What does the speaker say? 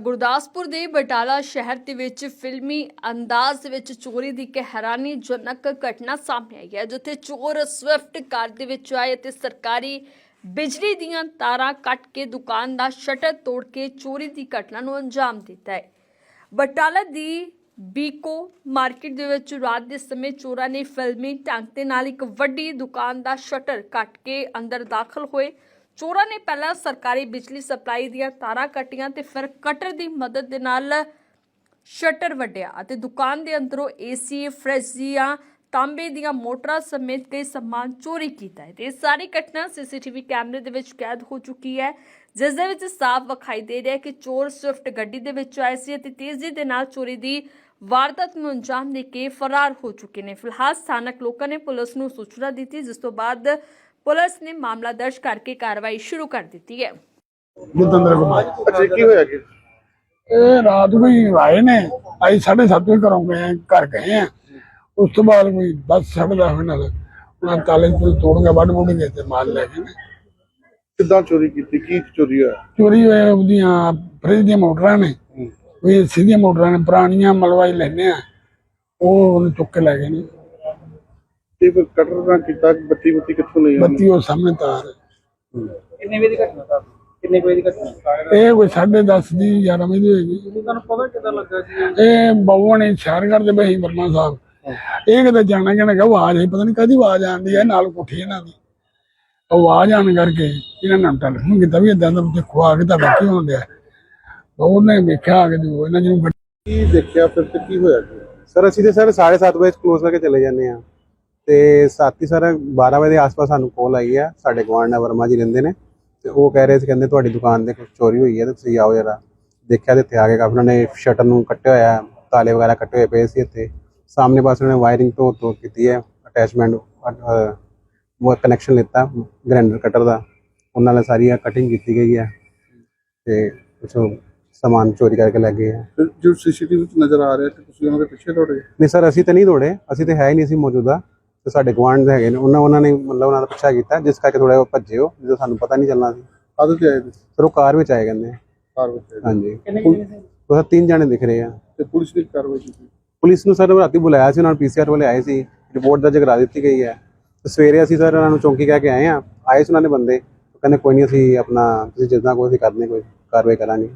ਗੁਰਦਾਸਪੁਰ ਦੇ ਬਟਾਲਾ ਸ਼ਹਿਰ ਦੇ ਵਿੱਚ ਫਿਲਮੀ ਅੰਦਾਜ਼ ਵਿੱਚ ਚੋਰੀ ਦੀ ਇੱਕ ਹੈਰਾਨੀਜਨਕ ਘਟਨਾ ਸਾਹਮਣੇ ਆਈ ਹੈ, ਜਿੱਥੇ ਚੋਰ ਸਵਿਫਟ ਕਾਰ ਦੇ ਵਿੱਚ ਆਏ ਅਤੇ ਸਰਕਾਰੀ ਬਿਜਲੀ ਦੀਆਂ ਤਾਰਾਂ ਕੱਟ ਕੇ ਦੁਕਾਨ ਦਾ ਸ਼ਟਰ ਤੋੜ ਕੇ ਚੋਰੀ ਦੀ ਘਟਨਾ ਨੂੰ ਅੰਜਾਮ ਦਿੱਤਾ ਹੈ। ਬਟਾਲਾ ਦੀ ਬੀਕੋ ਮਾਰਕੀਟ ਦੇ ਵਿੱਚ ਰਾਤ ਦੇ ਸਮੇਂ ਚੋਰਾਂ ਨੇ ਫਿਲਮੀ ਢੰਗ ਦੇ ਨਾਲ ਇੱਕ ਵੱਡੀ ਦੁਕਾਨ ਦਾ ਸ਼ਟਰ ਕੱਟ ਕੇ ਅੰਦਰ ਦਾਖਲ ਹੋਏ। ਚੋਰਾਂ ਨੇ ਪਹਿਲਾਂ ਸਰਕਾਰੀ ਬਿਜਲੀ ਸਪਲਾਈ ਦੀਆਂ ਤਾਰਾਂ ਕੱਟੀਆਂ ਤੇ ਫਿਰ ਕਟਰ ਦੀ ਮਦਦ ਦੇ ਨਾਲ ਸ਼ਟਰ ਵੱਢਿਆ ਅਤੇ ਦੁਕਾਨ ਦੇ ਅੰਦਰੋਂ ਏਸੀ ਫ੍ਰਿਜ ਦੀਆਂ ਤਾਂਬੇ ਦੀਆਂ ਮੋਟਰਾਂ ਸਮੇਤ ਕਈ ਸਮਾਨ ਚੋਰੀ ਕੀਤਾ ਹੈ ਤੇ ਇਹ ਸਾਰੀ ਘਟਨਾ ਸੀਸੀਟੀਵੀ ਕੈਮਰੇ ਦੇ ਵਿੱਚ ਕੈਦ ਹੋ ਚੁੱਕੀ ਹੈ, ਜਿਸ ਦੇ ਵਿੱਚ ਸਾਫ਼ ਵਿਖਾਈ ਦੇ ਰਿਹਾ ਹੈ ਕਿ ਚੋਰ ਸਵਿਫਟ ਗੱਡੀ ਦੇ ਵਿੱਚ ਆਏ ਸੀ ਅਤੇ ਤੇਜ਼ੀ ਦੇ ਨਾਲ ਚੋਰੀ ਦੀ ਵਾਰਦਾਤ ਨੂੰ ਅੰਜਾਮ ਦੇ ਕੇ ਫਰਾਰ ਹੋ ਚੁੱਕੇ ਨੇ। ਫਿਲਹਾਲ ਸਥਾਨਕ ਲੋਕਾਂ ਨੇ ਪੁਲਿਸ ਨੂੰ ਸੂਚਨਾ ਦਿੱਤੀ, ਜਿਸ ਤੋਂ ਬਾਅਦ ਪੁਲਿਸ ਨੇ ਮਾਮਲਾ ਦਰਜ ਕਰਕੇ ਕਾਰਵਾਈ ਸ਼ੁਰੂ ਕਰ ਦਿੱਤੀ ਹੈ। ਜਤਿੰਦਰ ਕੁਮਾਰ। ਅੱਛਾ ਕੀ ਹੋਇਆ ਕਿ ਇਹ ਰਾਤ ਕੋਈ ਆਏ ਨੇ। ਅਸੀਂ ਸਾਢੇ ਸੱਤ ਵਜੇ ਘਰੋਂ ਗਏ ਆਂ, ਘਰ ਗਏ ਆ ਉਸ ਤੋਂ ਬਾਅਦ ਕੋਈ ਬੱਸ ਵਜੇ ਨਾਲ ਉਹਨਾਂ ਤਾਲੇ ਤੋਂ ਤੋੜ ਕੇ ਵੱਢ ਮੁੱਢ ਗਏ ਤੇ ਮਾਲ ਲੈ ਗਏ ਨੇ। ਕਿੱਦਾਂ ਚੋਰੀ ਕੀਤੀ? ਕੀ ਚੋਰੀ ਹੋਇਆ? ਚੋਰੀ ਹੋਏ ਉਹਦੀਆਂ ਫਰਿੱਜ ਦੀਆਂ ਮੋਟਰਾਂ ਨੇ। ਕੋਈ ਸਿੱਧੀਆਂ ਮੋਟਰਾਂ ਨੇ ਪੁਰਾਣੀਆਂ ਮਲਵਾਈ ਲੈਨੇ ਆ। ਉਹ ਉਹਨੂੰ ਚੁੱਕ ਕੇ ਲੈ ਗਏ ਨੇ। ਤੇ ਫਿਰ ਕਟਰ ਨਾਲ ਕੀਤਾ ਬੱਤੀ ਬੱਤੀ ਕਿੱਥੋਂ ਲਈ ਉਹਨੇ? ਬੱਤੀ ਉਹ ਸਾਹਮਣੇ ਤਾਰ ਹੈ। ਕਿੰਨੇ ਵਜੇ ਦੀ ਘਟਨਾ ਸਰ ਕਿੰਨੇ ਕੁ ਵਜੇ ਦੀ ਘਟਨਾ? ਇਹ ਕੋਈ ਸਾਢੇ ਦਸ ਦੀ 11 ਵਜੇ ਦੀ ਹੋਏਗੀ। ਤੁਹਾਨੂੰ ਪਤਾ ਕਿਦਾਂ ਲੱਗਾ ਜੀ ਇਹ? ਬਾਬੂਆਂ ਨੇ ਸ਼ਹਿਰ ਕਰਦੇ ਪਏ ਸੀ ਵਰਮਾ ਸਾਹਿਬ। ਇਹ ਕਿਤੇ ਜਾਣਾ ਕਿਹਨੇ ਕਹਾ ਆਵਾਜ਼ ਆਈ ਪਤਾ ਨਹੀਂ ਕਦੀ ਆਵਾਜ਼ ਆਉਂਦੀ ਹੈ ਨਾਲ ਕੋਠੀ ਇਹਨਾਂ ਦੀ। ਉਹ ਆਵਾਜ਼ ਆਣ ਕਰਕੇ ਇਹਨਾਂ ਨੇ ਟੈਲੀਫੋਨ ਕੀਤਾ ਵੀ ਇਦਾਂ ਦਾ ਦੇਖੋ ਆ ਕੇ ਤਾਂ ਕੀ ਹੋਣ ਡਿਆ। ਬਾਬੂ ਨੇ ਵੇਖਿਆ ਆ ਕੇ ਜੋ ਇਹਨਾਂ ਜਿਹਨੂੰ ਗੱਡੀ ਕੀ ਦੇਖਿਆ ਫਿਰ ਤੇ ਕੀ ਹੋਇਆ? ਸਰ ਅਸੀਂ ਤੇ ਸਰ 7:30 ਵਜੇ ਕਲੋਜ਼ ਕਰਕੇ ਚਲੇ ਜਾਂਦੇ ਆ ਤੇ ਸਾਥੀ ਸਰ 12 ਵਜੇ ਦੇ ਆਸ-ਪਾਸ ਸਾਨੂੰ ਕਾਲ ਆਈ ਆ। ਸਾਡੇ ਗਵਾਂਢ ਵਰਮਾ ਜੀ ਰਹਿੰਦੇ ਨੇ। ਤੇ ਉਹ ਕਹਿ ਰਹੇ ਸੀ ਕਹਿੰਦੇ ਤੁਹਾਡੀ ਦੁਕਾਨ ਤੇ ਕੁਝ ਚੋਰੀ ਹੋਈ ਹੈ ਤੇ ਤੁਸੀਂ ਆਓ ਜਰਾ। ਦੇਖਿਆ ਤੇ ਇੱਥੇ ਆ ਕੇ ਕਾਫੀ ਉਹਨਾਂ ਨੇ ਸ਼ਟਰ ਨੂੰ ਕੱਟਿਆ ਹੋਇਆ ਹੈ, ਤਾਲੇ ਵਗੈਰਾ ਕੱਟੇ ਹੋਏ ਪਏ ਸੀ ਇੱਥੇ। ਸਾਹਮਣੇ ਪਾਸੇ ਉਹਨਾਂ ਨੇ ਵਾਇਰਿੰਗ ਤੋਂ ਤੋਂ ਕੀਤੀ ਹੈ ਅਟੈਚਮੈਂਟ ਉਹ ਕਨੈਕਸ਼ਨ ਲਿੱਤਾ ਗ੍ਰਾਈਂਡਰ ਕਟਰ ਦਾ। ਉਹਨਾਂ ਨਾਲ ਸਾਰੀ ਕਟਿੰਗ ਕੀਤੀ ਗਈ ਹੈ ਤੇ ਕੁਛ ਸਮਾਨ ਚੋਰੀ ਕਰਕੇ ਲੈ ਗਏ ਫਿਰ ਜੋ ਸੀਸੀਟੀਵੀ ਵਿੱਚ ਨਜ਼ਰ ਆ ਰਿਹਾ ਕਿ ਤੁਸੀਂ ਉਹਨਾਂ ਦੇ ਪਿੱਛੇ ਦੌੜੇ? ਨਹੀਂ ਸਰ ਅਸੀਂ ਤਾਂ ਨਹੀਂ ਦੌੜੇ। ਅਸੀਂ ਤਾਂ ਹੈ ਹੀ ਨਹੀਂ ਸੀ ਮੌਜੂਦਾ। ਤੇ ਸਾਡੇ ਗੁਆਂਢ ਦੇ ਹੈਗੇ ਨੇ ਉਹਨਾਂ ਉਹਨਾਂ ਨੇ ਮਤਲਬ ਉਹਨਾਂ ਦਾ ਪਿੱਛਾ ਕੀਤਾ ਜਿਸ ਕਰਕੇ ਥੋੜਾ ਭੱਜੇ ਉਹ ਜਦੋਂ ਸਾਨੂੰ ਪਤਾ ਨਹੀਂ ਚੱਲਣਾ ਸੀ। ਆਦਤ ਤੇ ਆਏ ਤੁਸੀਂ? ਸਰ ਉਹ ਕਾਰ ਵਿੱਚ ਆਏ ਕਹਿੰਦੇ। ਕਾਰ ਵਿੱਚ ਆਏ। ਹਾਂਜੀ। ਉਹ ਸਰ ਤਿੰਨ ਜਣੇ ਦਿਖ ਰਹੇ ਆ। ਤੇ ਪੁਲਿਸ ਦੀ ਕਾਰਵਾਈ ਕੀਤੀ? ਪੁਲਿਸ ਨੂੰ ਸਰ ਰਾਤੀ ਬੁਲਾਇਆ ਸੀ ਉਹਨਾਂ ਨੂੰ ਪੀਸੀਆਰ ਵਾਲੇ ਆਏ ਸੀ ਰਿਪੋਰਟ ਦਰਜ ਕਰਾ ਦਿੱਤੀ ਗਈ ਹੈ। ਤੇ ਸਵੇਰੇ ਅਸੀਂ ਸਰ ਉਹਨਾਂ ਨੂੰ ਚੌਂਕੀ ਕਹਿ ਕੇ ਆਏ ਆ ਆਏ ਸੀ ਉਹਨਾਂ ਨੇ ਬੰਦੇ। ਕਹਿੰਦੇ ਕੋਈ ਨਹੀਂ ਅਸੀਂ ਆਪਣਾ ਤੁਸੀਂ ਜਿੱਦਾਂ ਕੋਈ ਅਸੀਂ ਕਰਦੇ ਕੋਈ ਕਾਰਵਾਈ ਕਰਾਂਗੇ।